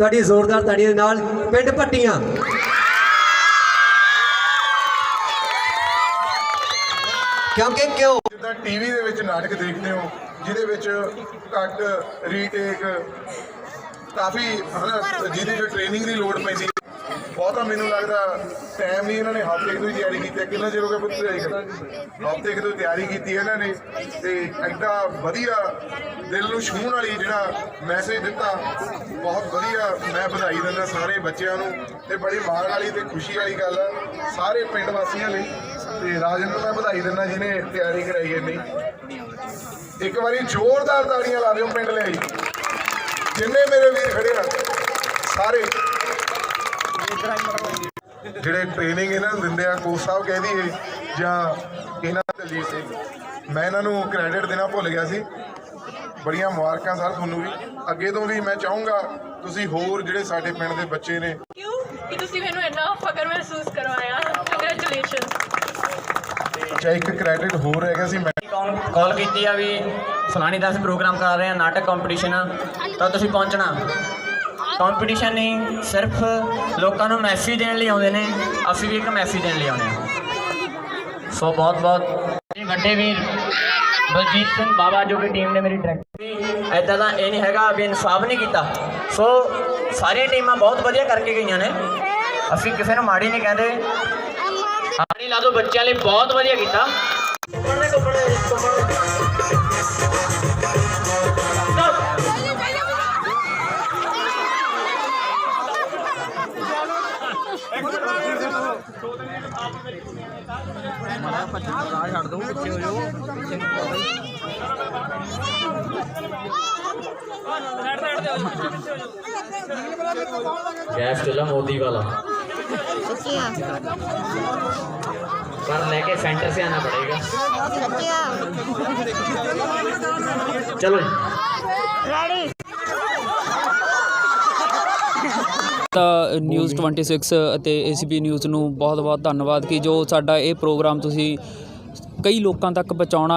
ਤੁਹਾਡੀ ਜ਼ੋਰਦਾਰ ਤਾੜੀਆਂ ਦੇ ਨਾਲ ਪਿੰਡ ਪੱਟੀਆਂ ਕਿਉਂਕਿ ਕਿਉਂ? ਜਿੱਦਾਂ ਟੀਵੀ ਦੇ ਵਿੱਚ ਨਾਟਕ ਦੇਖਦੇ ਹੋ, ਜਿਹਦੇ ਵਿੱਚ ਕੱਟ ਰੀਟੇਕ ਕਾਫੀ ਹਨਾ ਜਿਹਦੀ ਜੋ ਟ੍ਰੇਨਿੰਗ ਦੀ ਲੋੜ ਪੈਂਦੀ ਬਹੁਤਾ ਮੈਨੂੰ ਲੱਗਦਾ ਟਾਈਮ ਨਹੀਂ ਇਹਨਾਂ ਨੇ ਹਫ਼ਤੇ ਤੋਂ ਦੀ ਤਿਆਰੀ ਕੀਤੀ ਹੈ। ਕਿੰਨਾ ਚਿਰ ਹੋ ਗਿਆ ਪੁੱਤ ਤਿਆਰੀ ਕਰਦੇ ਹਫ਼ਤੇ ਕੁ ਤੋਂ ਤਿਆਰੀ ਕੀਤੀ ਇਹਨਾਂ ਨੇ ਤੇ ਐਡਾ ਵਧੀਆ ਦਿਲ ਨੂੰ ਛੂਹਣ ਵਾਲੀ ਜਿਹੜਾ ਮੈਸੇਜ ਦਿੱਤਾ, ਬਹੁਤ ਵਧੀਆ ਮੈਂ ਵਧਾਈ ਦਿੰਦਾ ਸਾਰੇ ਬੱਚਿਆਂ ਨੂੰ ਤੇ ਬੜੀ ਮਾਣ ਵਾਲੀ ਤੇ ਖੁਸ਼ੀ ਵਾਲੀ ਗੱਲ ਆ, ਸਾਰੇ ਪਿੰਡ ਵਾਸੀਆਂ ਲਈ ਤੇ ਰਾਜਨ ਨੂੰ ਮੈਂ ਵਧਾਈ ਦਿੰਦਾ ਜਿਹਨੇ ਤਿਆਰੀ ਕਰਾਈ ਇੰਨੀ। ਇੱਕ ਵਾਰੀ ਜ਼ੋਰਦਾਰ ਤਾੜੀਆਂ ਲਾ ਦਿਓ ਪਿੰਡ ਲਈ। ਜਿੰਨੇ ਮੇਰੇ ਵੀਰ ਖੜੇ ਆ, ਸਾਰੇ। ਜਿਹੜੇ ਟ੍ਰੇਨਿੰਗ ਇਹਨਾਂ ਨੂੰ ਦਿੰਦੇ ਆ ਕੋਚ ਸਾਹਿਬ ਕਹਿ ਦਈਏ ਜਾਂ ਇਹਨਾਂ ਦਲਜੀਤ ਸਿੰਘ। ਮੈਂ ਇਹਨਾਂ ਨੂੰ ਕ੍ਰੈਡਿਟ ਦੇਣਾ ਭੁੱਲ ਗਿਆ ਸੀ। ਬੜੀਆਂ ਮੁਬਾਰਕਾਂ ਸਰ ਤੁਹਾਨੂੰ ਵੀ। ਅੱਗੇ ਤੋਂ ਵੀ ਮੈਂ ਚਾਹੂੰਗਾ ਤੁਸੀਂ ਹੋਰ ਜਿਹੜੇ ਸਾਡੇ ਪਿੰਡ ਦੇ ਬੱਚੇ ਨੇ। ਕਿਉਂ? ਕਿ ਤੁਸੀਂ ਮੈਨੂੰ ਇੰਨਾ ਫਖਰ ਮਹਿਸੂਸ ਕਰਵਾਇਆ। ਕੰਗ੍ਰੈਚੁਲੇਸ਼ਨ ਅੱਛਾ ਇੱਕ ਕ੍ਰੈਡਿਟ ਹੋਰ ਹੈਗਾ ਸੀ ਮੈਂ ਕਾਲ ਕੀਤੀ ਆ ਵੀ ਫਲਾਣੀ ਦਾ ਅਸੀਂ ਪ੍ਰੋਗਰਾਮ ਕਰ ਰਹੇ ਹਾਂ ਨਾਟਕ ਕੰਪੀਟੀਸ਼ਨ ਤਾਂ ਤੁਸੀਂ ਪਹੁੰਚਣਾ। ਕੰਪੀਟੀਸ਼ਨ ਨਹੀਂ, ਸਿਰਫ ਲੋਕਾਂ ਨੂੰ ਮੈਸੇਜ ਦੇਣ ਲਈ ਆਉਂਦੇ ਨੇ, ਅਸੀਂ ਵੀ ਇੱਕ ਮੈਸੇਜ ਦੇਣ ਲਈ ਆਉਂਦੇ ਹਾਂ। ਸੋ ਬਹੁਤ ਬਹੁਤ। ਵੱਡੇ ਵੀਰ ਬਲਜੀਤ ਸਿੰਘ ਬਾਬਾ ਜੋ ਕਿ ਟੀਮ ਨੇ ਮੇਰੀ ਡਾਇਰੈਕਟਰ ਐਦਾਂ ਦਾ ਇਹ ਨਹੀਂ ਹੈਗਾ ਵੀ ਇਨਸਾਫ ਨਹੀਂ ਕੀਤਾ। ਸੋ ਸਾਰੀਆਂ ਟੀਮਾਂ ਬਹੁਤ ਵਧੀਆ ਕਰਕੇ ਗਈਆਂ ਨੇ। ਅਸੀਂ ਕਿਸੇ ਨੂੰ ਮਾੜੀ ਨਹੀਂ ਕਹਿੰਦੇ। ਹਾੜੀ ਲਾ ਦੋ ਬੱਚਿਆਂ ਲਈ ਬਹੁਤ ਵਧੀਆ ਕੀਤਾ। गैस चूल्हा मोदी वाला पर लेके सेंटर से आना पड़ेगा चलो ਤਾਂ ਨਿਊਜ਼ 26 ਅਤੇ ACP ਨਿਊਜ਼ ਨੂੰ ਬਹੁਤ-ਬਹੁਤ ਧੰਨਵਾਦ ਕਿ ਜੋ ਸਾਡਾ ਇਹ ਪ੍ਰੋਗਰਾਮ ਤੁਸੀਂ ਕਈ ਲੋਕਾਂ ਤੱਕ ਪਹੁੰਚਾਉਣਾ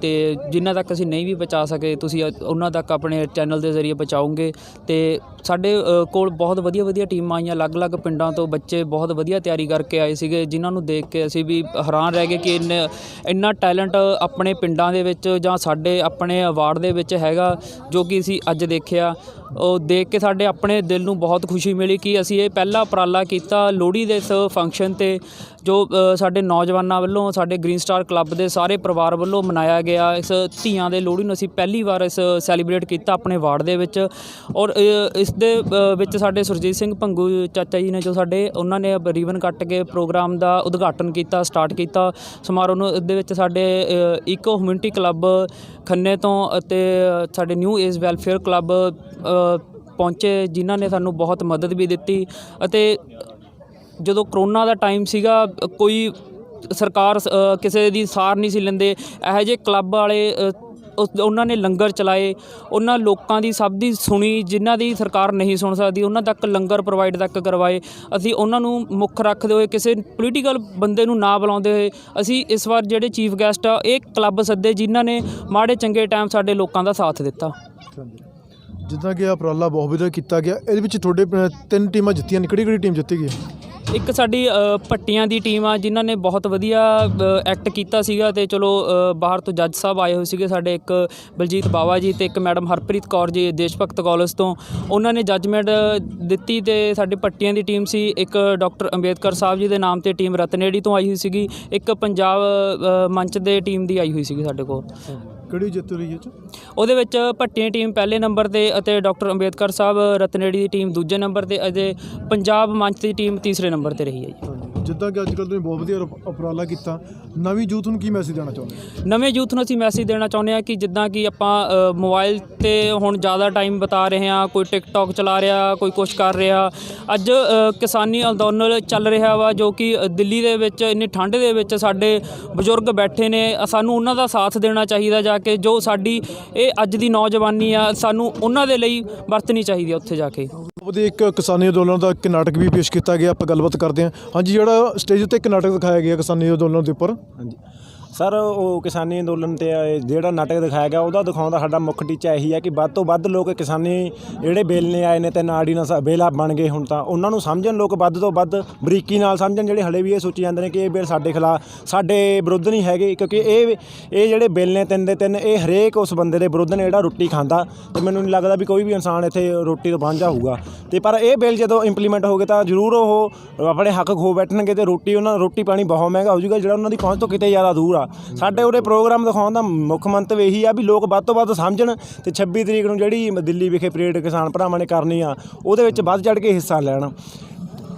ਤੇ ਜਿਨ੍ਹਾਂ ਤੱਕ ਅਸੀਂ ਨਹੀਂ ਵੀ ਪਹੁੰਚਾ ਸਕੇ ਤੁਸੀਂ ਅ- ਉਹਨਾਂ ਤੱਕ ਆਪਣੇ ਚੈਨਲ ਦੇ ਜ਼ਰੀਏ ਪਹੁੰਚਾਓਗੇ ਤੇ ਸਾਡੇ ਕੋਲ ਬਹੁਤ ਵਧੀਆ ਵਧੀਆ ਟੀਮਾਂ ਆਈਆਂ। ਅਲੱਗ-ਅਲੱਗ ਪਿੰਡਾਂ ਤੋਂ ਬੱਚੇ ਬਹੁਤ ਵਧੀਆ ਤਿਆਰੀ ਕਰਕੇ ਆਏ ਸੀਗੇ, ਜਿਨ੍ਹਾਂ ਨੂੰ ਦੇਖ ਕੇ ਅਸੀਂ ਵੀ ਹੈਰਾਨ ਰਹਿ ਗਏ ਕਿ ਇੰਨੇ, ਇੰਨਾ ਟੈਲੈਂਟ ਆਪਣੇ ਪਿੰਡਾਂ ਦੇ ਵਿੱਚ ਜਾਂ ਸਾਡੇ ਆਪਣੇ ਅਵਾਰਡ ਦੇ ਵਿੱਚ ਹੈਗਾ, ਜੋ ਕਿ ਅਸੀਂ ਅੱਜ ਦੇਖਿਆ। ਉਹ ਦੇਖ ਕੇ ਸਾਡੇ ਆਪਣੇ ਦਿਲ ਨੂੰ ਬਹੁਤ ਖੁਸ਼ੀ ਮਿਲੀ ਕਿ ਅਸੀਂ ਇਹ ਪਹਿਲਾ ਉਪਰਾਲਾ ਕੀਤਾ ਲੋਹੜੀ ਦੇ ਇਸ ਫੰਕਸ਼ਨ ਤੇ, ਜੋ ਸਾਡੇ ਨੌਜਵਾਨਾਂ ਵੱਲੋਂ, ਸਾਡੇ ਗ੍ਰੀਨ ਸਟਾਰ ਕਲੱਬ ਦੇ ਸਾਰੇ ਪਰਿਵਾਰ ਵੱਲੋਂ ਮਨਾਇਆ ਗਿਆ। ਇਸ ਧੀਆਂ ਦੇ ਲੋਹੜੀ ਨੂੰ ਅਸੀਂ ਪਹਿਲੀ ਵਾਰ ਇਸ ਸੈਲੀਬ੍ਰੇਟ ਕੀਤਾ ਆਪਣੇ ਵਾਰਡ ਦੇ ਵਿੱਚ। ਔਰ ਇਸ ਦੇ ਵਿੱਚ ਸਾਡੇ ਸੁਰਜੀਤ ਸਿੰਘ ਭੰਗੂ ਚਾਚਾ ਜੀ ਨੇ ਜੋ ਸਾਡੇ ਉਹਨਾਂ ਨੇ ਰੀਬਨ ਕੱਟ ਕੇ ਪ੍ਰੋਗਰਾਮ ਦਾ ਉਦਘਾਟਨ ਕੀਤਾ ਸਟਾਰਟ ਕੀਤਾ। ਸਮਾਰੋਹ ਨੂੰ ਇਹਦੇ ਵਿੱਚ ਸਾਡੇ ਅ, ਇਕੋ ਹਮਿਊਨਿਟੀ ਕਲੱਬ ਖੰਨੇ ਤੋਂ ਅਤੇ ਸਾਡੇ ਨਿਊ ਏਜ ਵੈਲਫੇਅਰ ਕਲੱਬ ਪਹੁੰਚੇ ਜਿਨ੍ਹਾਂ ਨੇ ਸਾਨੂੰ ਬਹੁਤ ਮਦਦ ਵੀ ਦਿੱਤੀ। ਅਤੇ ਜਦੋਂ ਕਰੋਨਾ ਦਾ ਟਾਈਮ ਸੀਗਾ ਕੋਈ ਸਰਕਾਰ ਕਿਸੇ ਦੀ ਸਾਰ ਨਹੀਂ ਸੀ ਲੈਂਦੇ। ਇਹੋ ਜਿਹੇ ਕਲੱਬ ਵਾਲੇ ਉਹਨਾਂ ਨੇ ਲੰਗਰ ਚਲਾਏ, ਉਹਨਾਂ ਲੋਕਾਂ ਦੀ ਸਭ ਦੀ ਸੁਣੀ, ਜਿਨ੍ਹਾਂ ਦੀ ਸਰਕਾਰ ਨਹੀਂ ਸੁਣ ਸਕਦੀ, ਉਹਨਾਂ ਤੱਕ ਲੰਗਰ ਪ੍ਰੋਵਾਈਡ ਤੱਕ ਕਰਵਾਏ। ਅਸੀਂ ਉਹਨਾਂ ਨੂੰ ਮੁੱਖ ਰੱਖਦੇ ਹੋਏ ਕਿਸੇ ਪੋਲੀਟੀਕਲ ਬੰਦੇ ਨੂੰ ਨਾ ਬੁਲਾਉਂਦੇ ਹੋਏ, ਅਸੀਂ ਇਸ ਵਾਰ ਜਿਹੜੇ ਚੀਫ ਗੈਸਟ ਆ, ਇਹ ਕਲੱਬ ਸੱਦੇ, ਜਿਨ੍ਹਾਂ ਨੇ ਮਾੜੇ ਚੰਗੇ ਟਾਈਮ ਸਾਡੇ ਲੋਕਾਂ ਦਾ ਸਾਥ ਦਿੱਤਾ। ਜਿੱਦਾਂ ਕਿ ਇਹ ਉਪਰਾਲਾ ਬਹੁਤ ਵਧੀਆ ਕੀਤਾ ਗਿਆ, ਇਹਦੇ ਵਿੱਚ ਤੁਹਾਡੇ ਤਿੰਨ ਟੀਮਾਂ ਜਿੱਤੀਆਂ ਨੇ ਕਿਹੜੀ ਕਿਹੜੀ ਟੀਮ ਜਿੱਤੀ ਗਈ? ਇੱਕ ਸਾਡੀ ਅ, ਭੱਟੀਆਂ ਦੀ ਟੀਮ ਆ ਜਿਨ੍ਹਾਂ ਨੇ ਬਹੁਤ ਵਧੀਆ ਐਕਟ ਕੀਤਾ ਸੀਗਾ ਤੇ ਚਲੋ ਬਾਹਰ ਤੋਂ ਜੱਜ ਸਾਹਿਬ ਆਏ ਹੋਏ ਸੀਗੇ ਸਾਡੇ ਇੱਕ ਬਲਜੀਤ ਬਾਵਾ ਜੀ ਤੇ ਇੱਕ ਮੈਡਮ ਹਰਪ੍ਰੀਤ ਕੌਰ ਜੀ ਦੇਸ਼ ਭਗਤ ਕਾਲਜ ਤੋਂ। ਉਹਨਾਂ ਨੇ ਜੱਜਮੈਂਟ ਦਿੱਤੀ ਤੇ ਸਾਡੀ ਭੱਟੀਆਂ ਦੀ ਟੀਮ ਸੀ ਇੱਕ ਡਾਕਟਰ ਅੰਬੇਦਕਰ ਸਾਹਿਬ ਜੀ ਦੇ ਨਾਮ ਤੇ ਟੀਮ ਰਤਨੇੜੀ ਤੋਂ ਆਈ ਹੋਈ ਸੀਗੀ। ਇੱਕ ਪੰਜਾਬ ਮੰਚ ਦੇ ਟੀਮ ਦੀ ਆਈ ਹੋਈ ਸੀਗੀ ਸਾਡੇ ਕੋਲ। ਕਿਹੜੀ ਜਿੱਤ ਰਹੀ ਹੈ 'ਚ? ਉਹਦੇ ਵਿੱਚ ਭੱਟੀਆਂ ਟੀਮ ਪਹਿਲੇ ਨੰਬਰ ਤੇ ਅਤੇ ਡਾਕਟਰ ਅੰਬੇਦਕਰ ਸਾਹਿਬ ਰਤਨੇੜੀ ਦੀ ਟੀਮ ਦੂਜੇ ਨੰਬਰ ਤੇ ਅਤੇ ਪੰਜਾਬ ਮੰਚ ਦੀ ਟੀਮ ਤੀਸਰੇ ਨੰਬਰ ਤੇ ਰਹੀ ਹੈ ਜੀ। ਜਿੱਦਾਂ ਕਿ ਅੱਜ ਕੱਲ੍ਹ ਤੁਸੀਂ ਬਹੁਤ ਵਧੀਆ ਉਪ- ਉਪਰਾਲਾ ਕੀਤਾ। ਨਵੀਂ ਯੂਥ ਨੂੰ ਕੀ ਮੈਸੇਜ ਦੇਣਾ ਚਾਹੁੰਦੇ ਹੋ? ਨਵੇਂ ਯੂਥ ਨੂੰ ਅਸੀਂ ਮੈਸੇਜ ਦੇਣਾ ਚਾਹੁੰਦੇ ਹਾਂ ਕਿ ਜਿੱਦਾਂ ਕਿ ਆਪਾਂ ਅ, ਮੋਬਾਈਲ ਤੇ ਹੁਣ ਜ਼ਿਆਦਾ ਟਾਈਮ ਬਿਤਾ ਰਹੇ ਹਾਂ ਕੋਈ ਟਿਕਟੌਕ ਚਲਾ ਰਿਹਾ ਕੋਈ ਕੁਛ ਕਰ ਰਿਹਾ। ਅੱਜ ਅ, ਕਿਸਾਨੀ ਅੰਦੋਲਨ ਚੱਲ ਰਿਹਾ ਵਾ ਜੋ ਕਿ ਅ, ਦਿੱਲੀ ਦੇ ਵਿੱਚ ਇੰਨੀ ਠੰਡ ਦੇ ਵਿੱਚ ਸਾਡੇ ਬਜ਼ੁਰਗ ਬੈਠੇ ਨੇ। ਅ, ਸਾਨੂੰ ਉਹਨਾਂ ਦਾ ਸਾਥ ਦੇਣਾ ਚਾਹੀਦਾ ਜਾ ਕੇ ਜੋ ਸਾਡੀ ਇਹ ਅੱਜ ਦੀ ਨੌਜਵਾਨੀ ਆ ਸਾਨੂੰ ਉਹਨਾਂ ਦੇ ਲਈ ਵਰਤਣੀ ਚਾਹੀਦੀ ਆ ਉੱਥੇ ਜਾ ਕੇ। ਉਹਦੇ ਇੱਕ ਕਿਸਾਨੀ ਅੰਦੋਲਨ ਦਾ ਇੱਕ ਨਾਟਕ ਵੀ ਪੇਸ਼ ਕੀਤਾ ਗਿਆ ਆਪਾਂ ਗੱਲਬਾਤ ਕਰਦੇ ਹਾਂ। ਹਾਂਜੀ ਜਿਹੜਾ ਸਟੇਜ ਉੱਤੇ ਇੱਕ ਨਾਟਕ ਦਿਖਾਇਆ ਗਿਆ ਕਿਸਾਨੀ ਅੰਦੋਲਨ ਦੇ ਉੱਪਰ। ਹਾਂਜੀ। ਸਰ, ਉਹ ਕਿਸਾਨੀ ਅੰਦੋਲਨ ਤੇ ਜਿਹੜਾ ਨਾਟਕ ਦਿਖਾਇਆ ਗਿਆ, ਉਹਦਾ ਦਿਖਾਉਣ ਦਾ ਸਾਡਾ ਮੁੱਖ ਟੀਚਾ ਇਹੀ ਹੈ ਕਿ ਵੱਧ ਤੋਂ ਵੱਧ ਲੋਕ ਕਿਸਾਨੀ ਜਿਹੜੇ ਬੇਲਨੇ ਆਏ ਨੇ ਤੇ ਆਰਡੀਨੈਂਸ ਬੇਲਾ ਬਣ ਗਏ ਹੁਣ ਤਾਂ। ਉਹਨਾਂ ਨੂੰ ਸਮਝਣ ਲੋਕ ਵੱਧ ਤੋਂ ਵੱਧ ਬਰੀਕੀ ਨਾਲ ਸਮਝਣ, ਜਿਹੜੇ ਹਲੇ ਵੀ ਇਹ ਸੋਚੀ ਜਾਂਦੇ ਨੇ ਕਿ ਇਹ ਬਿੱਲ ਸਾਡੇ ਖਿਲਾਫ, ਸਾਡੇ ਵਿਰੁੱਧ ਨਹੀਂ ਹੈਗੇ, ਕਿਉਂਕਿ ਇਹ ਇਹ ਜਿਹੜੇ ਬਿੱਲ ਨੇ ਤਿੰਨ ਦੇ ਤਿੰਨ, ਇਹ ਹਰੇਕ ਉਸ ਬੰਦੇ ਦੇ ਵਿਰੁੱਧ ਨੇ ਜਿਹੜਾ ਰੋਟੀ ਖਾਂਦਾ ਤੇ ਮੈਨੂੰ ਨਹੀਂ ਲੱਗਦਾ ਵੀ ਕੋਈ ਵੀ ਇਨਸਾਨ ਇੱਥੇ ਰੋਟੀ ਤੋਂ ਵਾਂਝਾ ਹੋਊਗਾ। ਤੇ ਪਰ ਇਹ ਬਿੱਲ ਜਦੋਂ ਇੰਪਲੀਮੈਂਟ ਹੋ ਗਏ ਤਾਂ ਜ਼ਰੂਰ ਉਹ ਆਪਣੇ ਹੱਕ ਖੋ ਬੈਠਣਗੇ ਤੇ ਰੋਟੀ ਉਹਨਾਂ, ਰੋਟੀ ਪਾਣੀ ਬਹੁਤ ਮਹਿੰਗਾ ਹੋ ਜਾਊਗਾ ਜਿਹੜਾ ਉਹਨਾਂ ਦੀ ਪਹੁੰਚ ਤੋਂ ਕਿਤੇ ਜ਼ਿਆਦਾ ਦੂਰ ਆ। ਸਾਡੇ ਉਰੇ ਪ੍ਰੋਗਰਾਮ ਦਿਖਾਉਣ ਦਾ ਮੁੱਖ ਮੰਤਵ ਇਹੀ ਆ ਵੀ ਲੋਕ ਵੱਧ ਤੋਂ ਵੱਧ ਸਮਝਣ ਤੇ 26 ਤਰੀਕ ਨੂੰ ਜਿਹੜੀ ਦਿੱਲੀ ਵਿਖੇ ਪਰੇਡ ਕਿਸਾਨ ਭਰਾਵਾਂ ਨੇ ਕਰਨੀ ਆ, ਉਹਦੇ ਵਿੱਚ ਵੱਧ ਚੜ ਕੇ ਹਿੱਸਾ ਲੈਣ।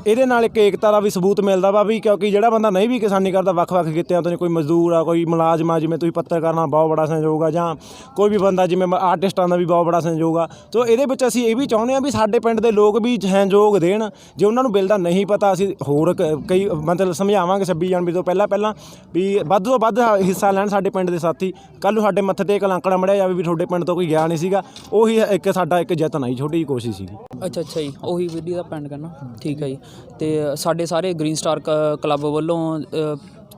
ਇਹਦੇ ਨਾਲ ਇੱਕ ਏਕਤਾ ਦਾ ਵੀ ਸਬੂਤ ਮਿਲਦਾ ਵਾ ਵੀ ਕਿਉਂਕਿ ਜਿਹੜਾ ਬੰਦਾ ਨਹੀਂ ਵੀ ਕਿਸਾਨੀ ਕਰਦਾ, ਵੱਖ-ਵੱਖ ਕਿੱਤਿਆਂ ਤੋਂ ਕੋਈ ਮਜ਼ਦੂਰ ਆ, ਕੋਈ ਮੁਲਾਜ਼ਮ ਆ, ਜਿਵੇਂ ਤੁਸੀਂ ਪੱਤਰ ਕਰਨਾ ਬਹੁਤ ਬੜਾ ਸਹਿਯੋਗ ਆ, ਜਾਂ ਕੋਈ ਵੀ ਬੰਦਾ ਜਿਵੇਂ ਆਰਟਿਸਟਾਂ ਦਾ ਵੀ ਬਹੁਤ ਬੜਾ ਸਹਿਯੋਗ ਆ। ਸੋ ਇਹਦੇ ਵਿੱਚ ਅਸੀਂ ਇਹ ਵੀ ਚਾਹੁੰਦੇ ਆ ਵੀ ਸਾਡੇ ਪਿੰਡ ਦੇ ਲੋਕ ਵੀ ਸਹਿਯੋਗ ਦੇਣ, ਜੇ ਉਹਨਾਂ ਨੂੰ ਬਿੱਲ ਦਾ ਨਹੀਂ ਪਤਾ, ਅਸੀਂ ਹੋਰ ਕ- ਕਈ ਮਤਲਬ ਸਮਝਾਵਾਂਗੇ 26 ਜਨਵਰੀ ਤੋਂ ਪਹਿਲਾਂ ਪਹਿਲਾਂ ਵੀ ਵੱਧ ਤੋਂ ਵੱਧ ਹਿੱਸਾ ਲੈਣ ਸਾਡੇ ਪਿੰਡ ਦੇ ਸਾਥੀ। ਕੱਲ੍ਹ ਨੂੰ ਸਾਡੇ ਮੱਥੇ ਤੇ ਇੱਕ ਲਾਂਕੜਾ ਮੜਿਆ ਜਾਵੇ ਵੀ ਤੁਹਾਡੇ ਪਿੰਡ ਤੋਂ ਕੋਈ ਗਿਆ ਨਹੀਂ ਸੀਗਾ, ਉਹੀ ਇੱਕ ਸਾਡਾ ਇੱਕ ਯਤਨ ਆਈ ਛੋਟੀ ਜਿਹੀ ਕੋਸ਼ਿਸ਼ ਸੀਗੀ। ਅੱਛਾ ਅੱਛਾ ਜੀ, ਉਹੀ ਵੀਡੀਓ ਦਾ ਪੈਂਡ ਕਰਨਾ। ਠੀਕ ਹੈ ਜੀ। ਤੇ ਸਾਡੇ ਸਾਰੇ ਗ੍ਰੀਨ ਸਟਾਰ ਕ- ਕਲੱਬ ਵੱਲੋਂ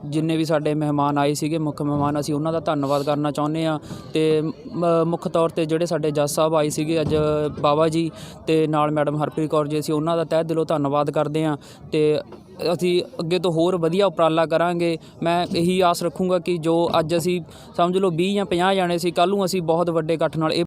ਜਿੰਨੇ ਵੀ ਸਾਡੇ ਮਹਿਮਾਨ ਆਏ ਸੀਗੇ, ਮੁੱਖ ਮਹਿਮਾਨ, ਅਸੀਂ ਉਹਨਾਂ ਦਾ ਧੰਨਵਾਦ ਕਰਨਾ ਚਾਹੁੰਦੇ ਆ ਤੇ ਮੁੱਖ ਤੌਰ ਤੇ ਜਿਹੜੇ ਸਾਡੇ ਜੱਜ ਸਾਹਿਬ ਆਏ ਸੀਗੇ ਅੱਜ ਬਾਬਾ ਜੀ ਤੇ ਨਾਲ ਮੈਡਮ ਹਰਪ੍ਰੀਤ ਕੌਰ ਜੀ, ਅਸੀਂ ਉਹਨਾਂ ਦਾ ਤਹਿ ਦਿਲੋਂ ਧੰਨਵਾਦ ਕਰਦੇ ਆ ਤੇ ਅਸੀਂ ਅੱਗੇ ਤੋਂ ਹੋਰ ਵਧੀਆ ਉਪਰਾਲਾ ਕਰਾਂਗੇ। ਮੈਂ ਇਹੀ ਆਸ ਰੱਖੂੰਗਾ ਕਿ ਜੋ ਅੱਜ ਅਸੀਂ ਸਮਝ ਲਓ 20 ਜਾਂ 50 ਜਾਣੇ ਸੀ, ਕੱਲ੍ਹ ਨੂੰ ਅਸੀਂ ਬਹੁਤ ਵੱਡੇ ਇਕੱਠ ਨਾਲ ਇਹ